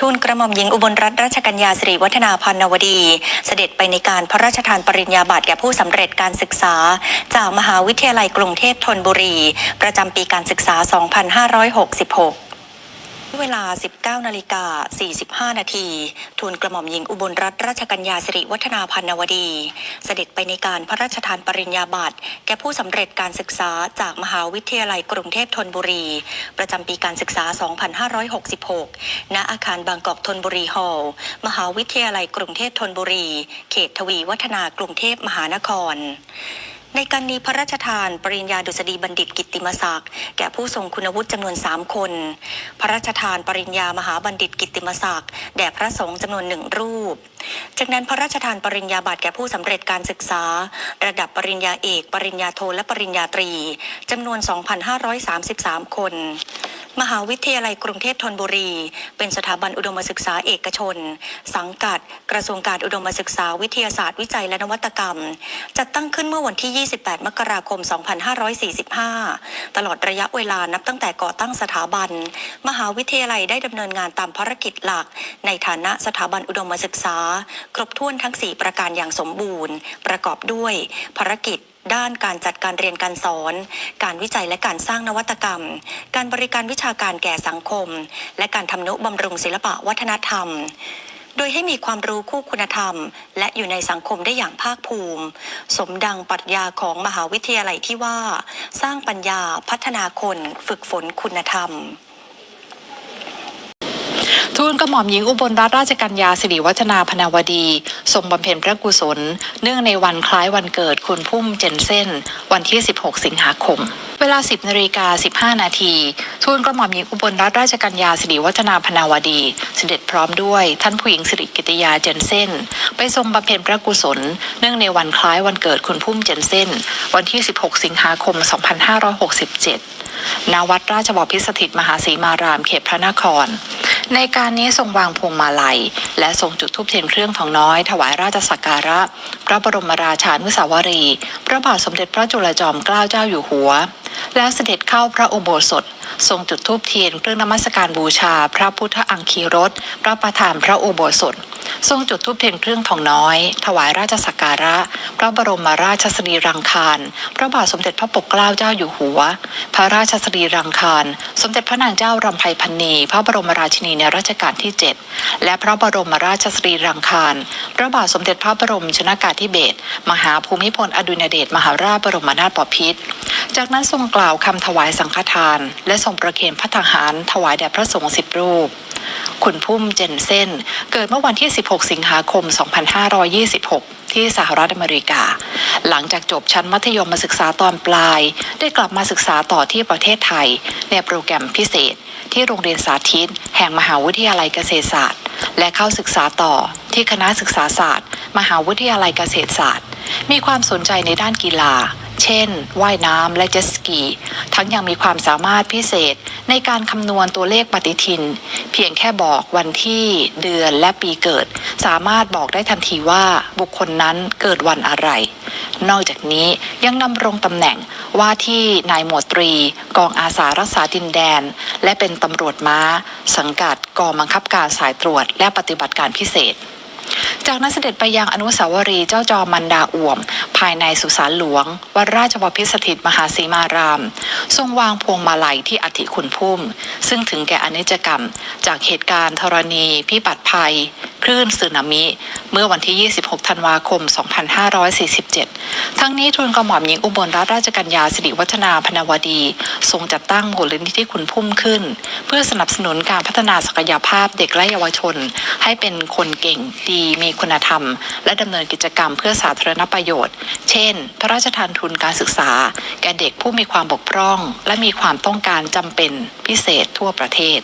ทูลกระหม่อมหญิงอุบลรัตนราชกัญญาสิริวัฒนาพันนวดี เสด็จไปในการพระราชทานปริญญาบัตรแก่ผู้สำเร็จการศึกษา จากมหาวิทยาลัยกรุงเทพธนบุรี ประจำปีการศึกษา 2566 เวลา 19นาฬิกา45 นาทีทูลกระหม่อมหญิงอุบลรัตนราชกัญญาสิริวัฒนาพันนวดี เสด็จไปในการพระราชทานปริญญาบัตร แก่ผู้สำเร็จการศึกษาจากมหาวิทยาลัยกรุงเทพธนบุรี ประจำปีการศึกษา 2566 ณ อาคารบางกอกธนบุรีฮอลล์มหาวิทยาลัยกรุงเทพธนบุรี เขตทวีวัฒนากรุงเทพมหานคร ในการนี้พระราชทานปริญญาดุษฎีบัณฑิตกิตติมศักดิ์แก่ผู้ทรงคุณวุฒิจำนวน 3 คน พระราชทานปริญญามหาบัณฑิตกิตติมศักดิ์แด่พระสงฆ์จำนวนหนึ่งรูป จากนั้นพระราชทานปริญญาบัตรแก่ผู้สำเร็จการศึกษา ระดับปริญญาเอก ปริญญาโทและปริญญาตรีจำนวน 2,533 คน มหาวิทยาลัยกรุงเทพธนบุรี เป็นสถาบันอุดมศึกษาเอกชน สังกัด กระทรวงการอุดมศึกษาวิทยาศาสตร์วิจัยและนวัตกรรม จัดตั้งขึ้นเมื่อวันที่ 28 มกราคม 2545 ตลอดระยะเวลานับตั้งแต่ก่อตั้งสถาบัน มหาวิทยาลัยได้ดำเนินงานตามภารกิจหลัก ในฐานะสถาบันอุดมศึกษา ครบถ้วนทั้ง 4 ประการอย่างสมบูรณ์ ประกอบด้วย ภารกิจด้านการจัดการเรียนการสอน การวิจัยและการสร้างนวัตกรรม การบริการวิชาการแก่สังคม และการทำนุบำรุงศิลปะวัฒนธรรมโดยให้มีความรู้คู่คุณธรรม และอยู่ในสังคมได้อย่างภาคภูมิ สมดังปรัชญาของมหาวิทยาลัยที่ว่า สร้างปัญญาพัฒนาคน ฝึกฝนคุณธรรม ทูลกระหม่อมหญิงอุบลรัตนราชกัญญาสิริวัฒนาพนาวดี ทรงบำเพ็ญพระกุศล เนื่องในวันคล้ายวันเกิดคุณพุ่มเจนเซนวันที่ 16 สิงหาคม เวลา 10นาฬิกา15 นาที ทูลกระหม่อมหญิงอุบลรัตนราชกัญญาสิริวัฒนาพนาวดี เสด็จพร้อมด้วยท่านผู้หญิงสิริกิติยาเจนเซนไปทรงบำเพ็ญพระกุศล เนื่องในวันคล้ายวันเกิดคุณพุ่มเจนเซนวันที่ 16 สิงหาคม 2567ณวัดราชบพิสถิตมหาสีมารามเขตพระนคร ในการนี้ทรงวางพวงมาลัย และทรงจุดธูปเทียนเครื่องทองน้อย ถวายราชสักการะ พระบรมราชานุสาวรี พระบาทสมเด็จพระจุลจอมเกล้าเจ้าอยู่หัว แล้วเสด็จเข้าพระอุโบสถ ทรงจุดธูปเทียนเครื่องนมัสการบูชา พระพุทธอังคีรสพระประธานพระอุโบสถ ทรงจุดธูปเทียนเครื่องทองน้อย ถวายราชสักการะ พระบรมราชสรีรังคาร พระบาทสมเด็จพระปกเกล้าเจ้าอยู่หัว พระราชสรีรังคาร สมเด็จพระนางเจ้ารำไพพันนี พระบรมราชินีในรัชกาลที่ 7 และพระบรมราชสรีรังคาร พระบาทสมเด็จพระบรมชนากาธิเบศรมหาภูมิพลอดุลยเดชมหาราชบรมนาถบพิตรจากนั้นทรงกล่าวคำถวายสังฆทาน และทรงประเคนพระทหาร ถวายแด่พระสงฆ์สิบรูป คุณพุ่มเจนเซ่นเกิดเมื่อวันที่16 สิงหาคม 2526 ที่สหรัฐอเมริกา หลังจากจบชั้นมัธยมมาศึกษาตอนปลาย ได้กลับมาศึกษาต่อที่ประเทศไทย ในโปรแกรมพิเศษ ที่โรงเรียนสาธิต แห่งมหาวิทยาลัยเกษตรศาสตร์ และเข้าศึกษาต่อที่คณะศึกษาศาสตร์ มหาวิทยาลัยเกษตรศาสตร์ มีความสนใจในด้านกีฬา เช่น ว่ายน้ำและเจ็ตสกี ทั้งยังมีความสามารถพิเศษในการคำนวณตัวเลขปฏิทิน เพียงแค่บอกวันที่เดือนและปีเกิด สามารถบอกได้ทันทีว่าบุคคลนั้นเกิดวันอะไร นอกจากนี้ยังดำรงตำแหน่งว่าที่นายหมวดตรี กองอาสารักษาดินแดน และเป็นตำรวจม้า สังกัดกองบังคับการสายตรวจ และปฏิบัติการพิเศษจากนั้นเสด็จไปยังอนุสาวรีย์เจ้าจอมันดาอ่วม ภายในสุสานหลวง วัดราชบพิสถิตมหาสีมาราม ทรงวางพวงมาลัยที่อธิคุณพุ่ม ซึ่งถึงแก่อนิจกรรม จากเหตุการณ์ธรณี พิบัติภัย คลื่นสึนามิ เมื่อวันที่ 26 ธันวาคม 2547 ทั้งนี้ทูลกระหม่อมหญิงอุบลรัตนราชกัญญาสิริวัฒนาพนวดี ทรงจัดตั้งมูลนิธิคุณพุ่มขึ้น เพื่อสนับสนุนการพัฒนาศักยภาพเด็กและเยาวชน ให้เป็นคนเก่งดีมีคุณธรรม และดำเนินกิจกรรมเพื่อสาธารณประโยชน์ เช่น พระราชทานทุนการศึกษา แก่เด็กผู้มีความบกพร่อง และมีความต้องการจำเป็นพิเศษทั่วประเทศ